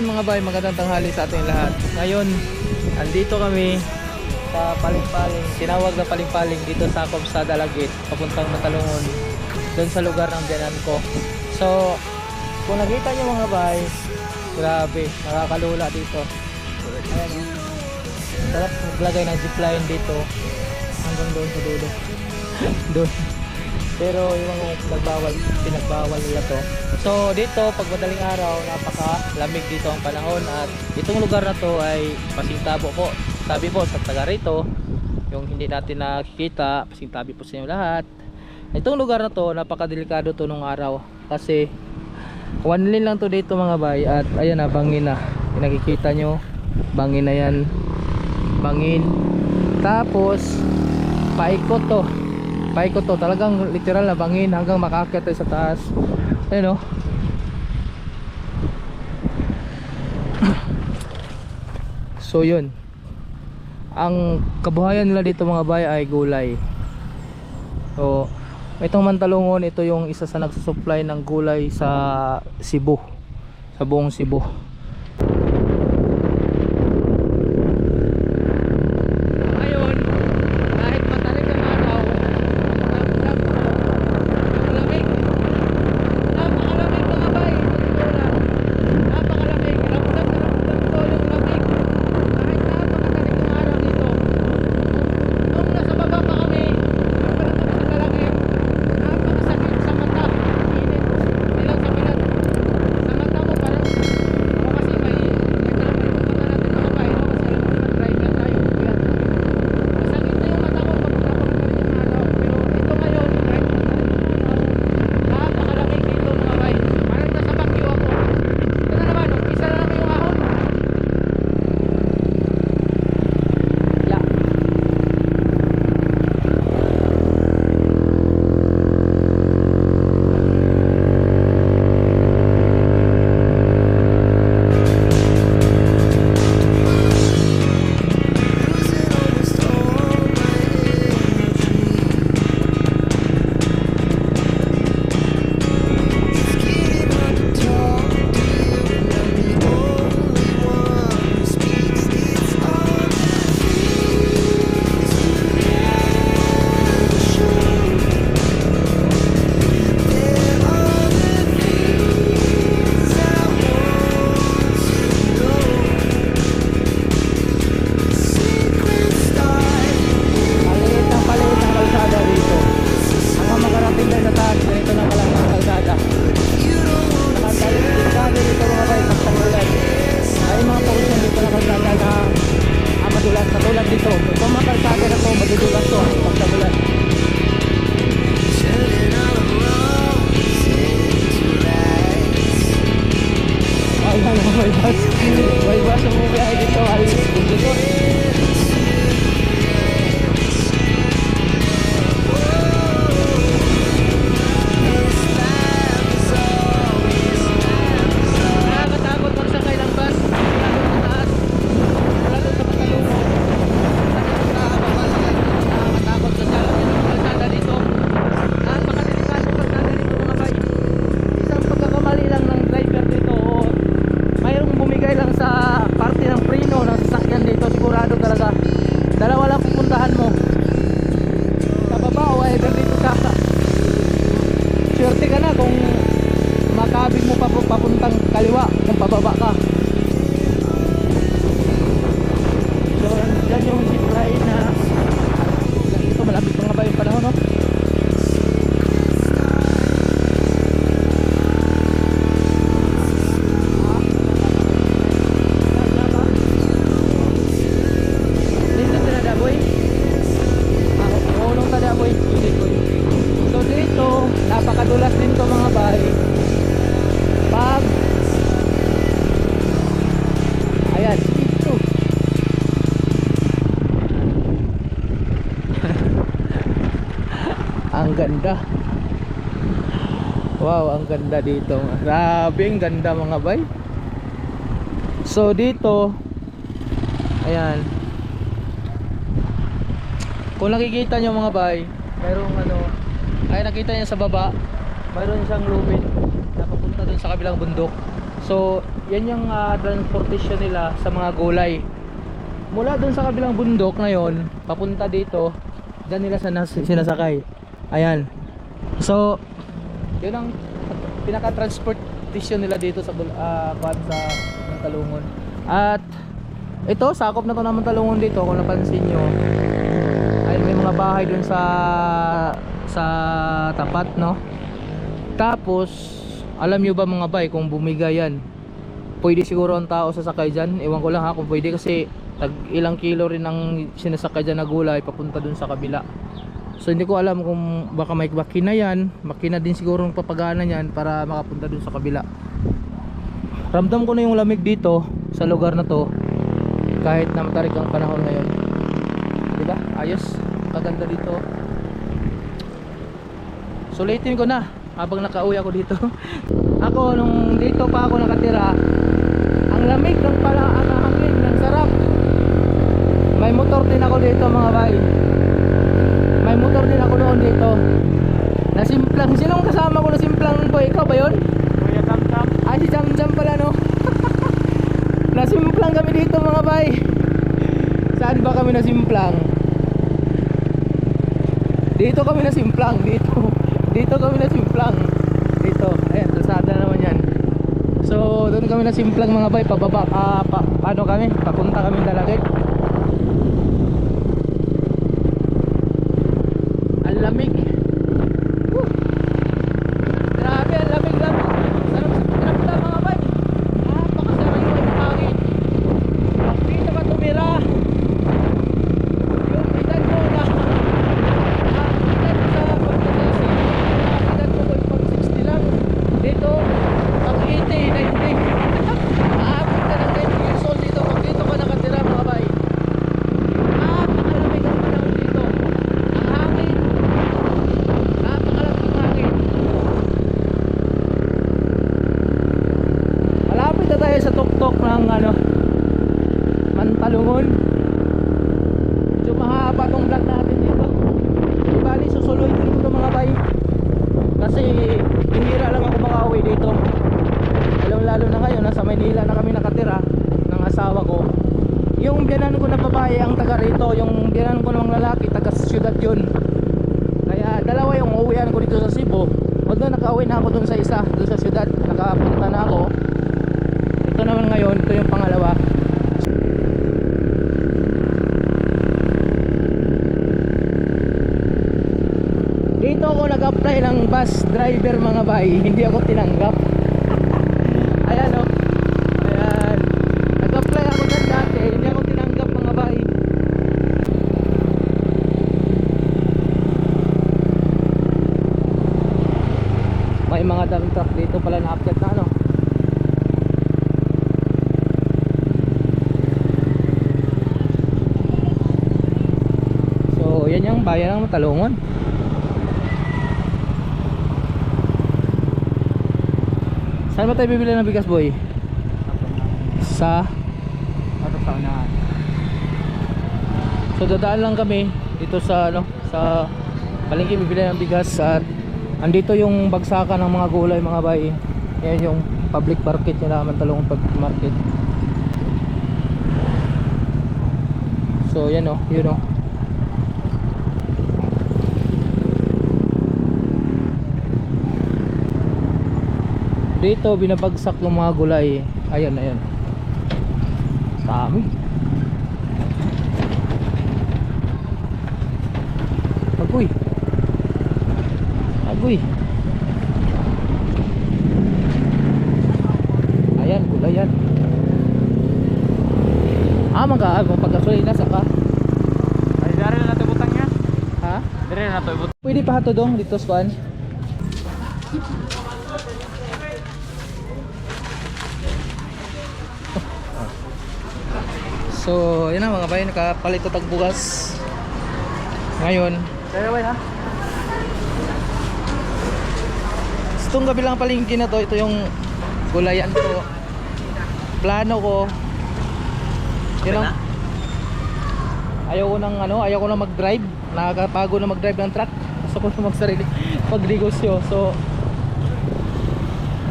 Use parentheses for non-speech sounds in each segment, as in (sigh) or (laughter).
Ayan mga bay, magandang tanghali sa ating lahat. Ngayon, andito kami sa Paling-Paling, tinawag na Paling-Paling dito sa Komsada Lagit, papuntang Matalungon, doon sa lugar ng biyanan ko. So, kung nakita nyo mga bay, grabe, nakakalula dito. Ayan o. Sarap maglagay ng zipline dito hanggang doon sa dulo. (laughs) doon. Pero yung mga pinagbawal, pinagbawal nila to. So dito, pag madaling araw, napaka lamig dito ang panahon at itong lugar na to ay pasingtabo po. Sabi po sa taga rito, yung hindi natin nakikita, pasingtabi po sa inyo lahat. Itong lugar na to, napakadelikado to nung araw kasi one lane lang to dito mga bay at ayan na, bangin na. Nakikita nyo, bangin na yan. Bangin. Tapos, paikot to paikot to talagang literal na bangin hanggang makakit sa taas. Ayun o (clears throat) so yun. Ang kabuhayan nila dito mga bay ay gulay. So itong mantalungon ito yung isa sa nagsusupply ng gulay sa Cebu. Sa buong Cebu ang ganda. Wow, ang ganda dito. Grabe, ang ganda mga bay. So dito, ayan. Kung nakikita nyo mga bay, mayroong ano, ay nakita niya sa baba, mayroon siyang lubid na papunta dun sa kabilang bundok. So, yan yung ah, transportation nila sa mga gulay. Mula dun sa kabilang bundok ngayon, papunta dito, dyan nila sa nas- sinasakay. Ayan. So, yun ang pinaka-transportation nila dito sa kuwan sa Talungon. At ito, sakop na to naman Talungon dito kung napansin nyo. Ay may mga bahay dun sa sa tapat, no? Tapos, alam nyo ba mga bay kung bumigay yan? Pwede siguro ang tao sasakay dyan. Ewan ko lang ha kung pwede kasi tag ilang kilo rin ang sinasakay dyan na gulay papunta dun sa kabila. So hindi ko alam kung baka may makina yan. Makina din siguro ang papagana yan para makapunta dun sa kabila. Ramdam ko na yung lamig dito sa lugar na to kahit na matarik ang panahon ngayon. Diba? Ayos. Kaganda dito. Sulitin ko na habang nakauwi ako dito. (laughs) ako nung dito pa ako nakatira, ang lamig ng pala ang hangin, ang sarap. May motor din ako dito mga bay. Nasimplang, sinong kasama ko na simplang boy? Ikaw ba yun? Kuya Tam Tam. Ay, si Jam Jam pala no? (laughs) nasimplang kami dito mga bay. Saan ba kami nasimplang? Dito kami nasimplang, dito. Dito kami nasimplang. Dito, ayan, kalsada naman yan. So, doon kami nasimplang mga bay, pababa, ah, pa, paano kami? Papunta kami dalagit. Ang lamig. Woo! Grabe, ang lamig lamig. Sarap sa pinapta mga bay. Napakasarap yung hangin. Ang dito ka tumira. Yung edad mo na. Ang edad sa pagkasasi. Ang edad mo kung pag 60 lang. Dito, pag 80, 90. Aabot ka ng 90 years old dito. Pag dito ka nakatira mga bay. Napakalamig ang panahon dito. Ang hangin. Napakalamig ang hangin. Malapit na tayo sa tuktok ng ano Mantalungon Medyo mahaba tong vlog natin dito Di bali susuloy ko dito mga bay Kasi hihira lang ako makauwi dito. Lalo lalo na ngayon nasa Maynila na kami nakatira Ng asawa ko. Yung biyanan ko na babae ang taga rito Yung biyanan ko ng lalaki taga syudad yun. Kaya dalawa yung uuwian ko dito sa Cebu. Although nakauwi na ako dun sa isa Dun sa syudad Nakapunta na ako. Ito naman ngayon, ito yung pangalawa. Dito ako nag-apply ng bus driver mga bay, hindi ako tinanggap. Ayan o. Ayan. Nag-apply ako dyan dati, hindi ako tinanggap mga bay. May mga dump truck dito pala na update na ano. So, yan yung bayan ng Matalungon. Saan ba tayo bibili ng bigas, boy? Sa Ano sa unahan? So dadaan lang kami dito sa ano sa palengke bibili ng bigas at andito yung bagsakan ng mga gulay mga bay. Yan yung public market nila Mantalungon public market. So yan oh, yun oh. Dito binabagsak ng mga gulay. Ayan, ayan. Dami. Agoy. Agoy. Ayan, gulay yan. Ah, mga mag pagkasulina sa ka. Ay, dari na nato butang niya. Ha? Dari na nato ibutang. Pwede pa hato dong dito sa So, yun na mga bayan, nakapalit ito tagbugas. Ngayon, Kaya ha? itong kabilang palengke na to, ito yung gulayan ko. Plano ko. Yun ang, ayaw ko nang ano, ayaw ko nang mag-drive. Nakakapago na mag-drive ng truck. Gusto ko na magsarili (laughs) pag negosyo. So,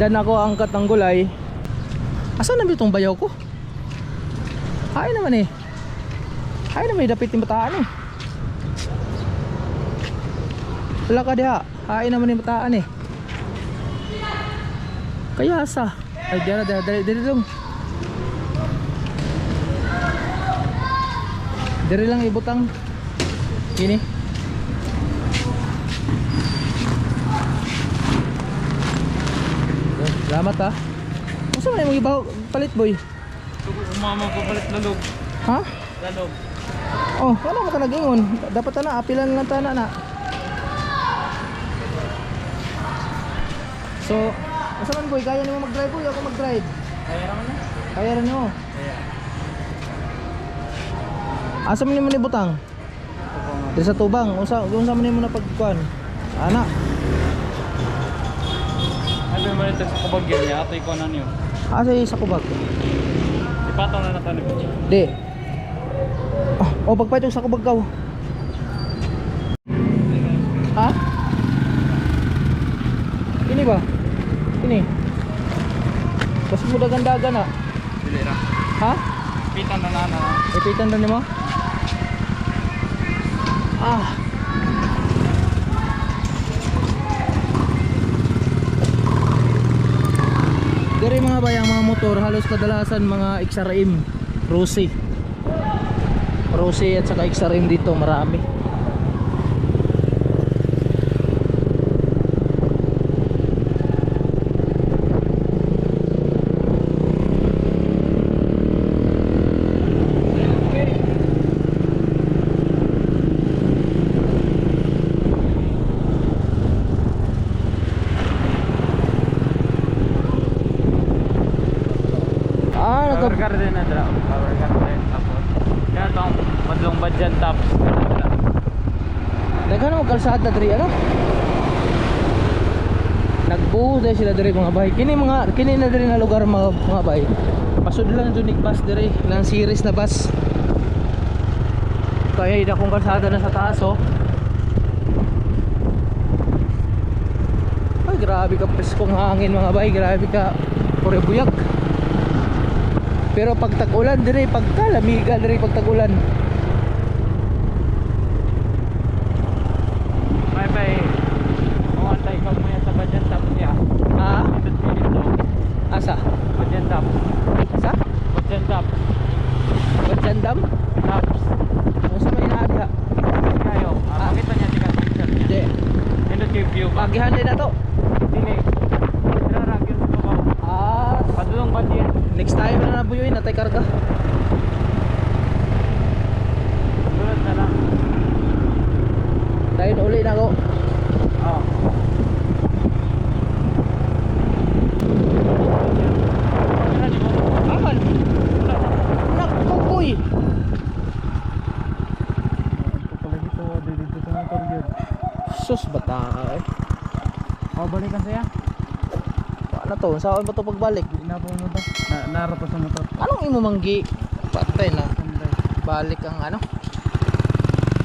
dyan ako angkat ng gulay. Asan na itong bayaw ko? Hay naman eh. Hay naman eh, yung bataan eh. Wala ka diha. Hay naman yung bataan eh. Kaya sa. Ay, dira, dira, dira, dira lang. Dira lang ibutang. Gini. Oh, Salamat ha. Masa man yung ibaw palit boy? Umama ko palit lalog. Ha? Lalog. Oh, ano mo ka nag-ingon? Dapat na, apilan lang tana na. So, asa man boy, kaya nimo mag-drive boy, ako mag-drive. Kaya naman na. Kaya rin mo. Kaya. Asa man nimo ni butang? Ito po nga. Di sa tubang, unsa unsa man nimo na pagkuan? Ana, Ay, may manito sa kabagyan niya. Atoy ko na niyo. asa sa kubag? Ipatong na nato ni Di. Oh, oh pagpaytong sa kubag kaw. Ha? Ini ba? Ini. Kasi mo dagan-dagan na. Dili ra. Ha? Pitan na na na. Ipitan na mo? Ah. Mga bayang mga motor halos kadalasan mga XRM Rossi Rossi at saka XRM dito marami Ah, Power car din na dra. Power car din. Tapos. Kaya itong madlong badyan tops. Nagkano mo kalsada diri ano? Nagbuhos dahil sila diri mga bay. Kini mga kini na diri na lugar mga mga bay. Pasud lang junig bus diri, lang series na bus. Kaya ida kong kalsada na sa taas oh. Ay grabe ka preskong hangin mga bay, grabe ka pure buyak. Pero pag tag-ulan diri, pagka lamiga diri pag tag-ulan. May bay. Kung antay ka mo sa badyan tops niya. Ha? Asa? Badyan tops. Asa? Badyan tops. Batsandam? Tops. Ano sa may naadya? Kayo. Ah, makita niya di ka picture niya. Hindi. Yung view ba? Na to. Dili. Rarag yun sa babaw. Ah, Padulong badyan. Next time na nabuyoy natay karga. Tulad na lang. Dahil uli na ako. Oh. Aman. Nakkukoy. Sus bata eh. Oh, balikan saya. Ano to? Saan ba to pagbalik? Po mo to. Na, nara pa sa motor. Anong imo manggi? Patay na. Balik ang ano?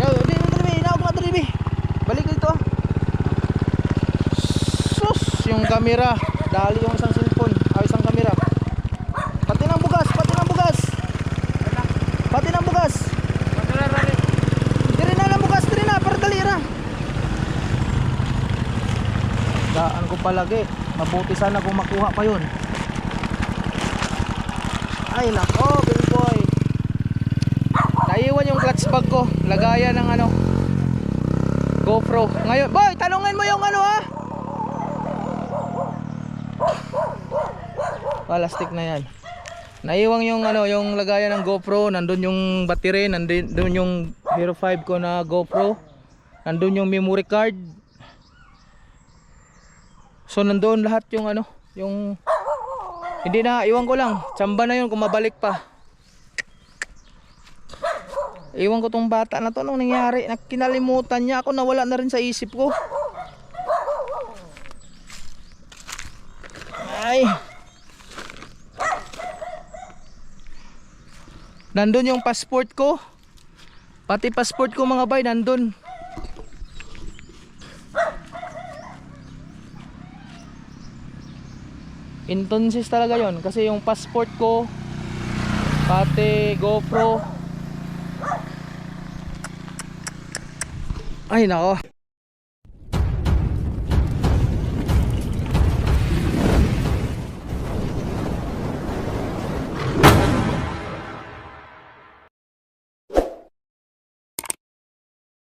Yo, di mo dali, inaog na dali. Balik dito ah. Sus, yung camera. Dali yung isang cellphone, ay isang camera. Pati ng bugas, pati ng bugas. Pati ng bugas. Diri na lang bugas, diri na para dali ra. Daan ko palagi. Mabuti sana kung makuha pa yun. Ay nako, baby boy. Naiwan yung clutch bag ko. Lagayan ng ano. GoPro. Ngayon, boy, talungin mo yung ano ha. Plastic na yan. Naiwan yung ano, yung lagayan ng GoPro, nandun yung battery, nandun yung Hero 5 ko na GoPro. Nandun yung memory card. So nandoon lahat yung ano, yung hindi na iwan ko lang. Tsamba na yun kung mabalik pa. Iwan ko tong bata na to nung nangyari. Kinalimutan niya ako nawala na rin sa isip ko. Ay. Nandun yung passport ko. Pati passport ko mga bay nandun. Entonces talaga yon kasi yung passport ko pati GoPro. Ay nako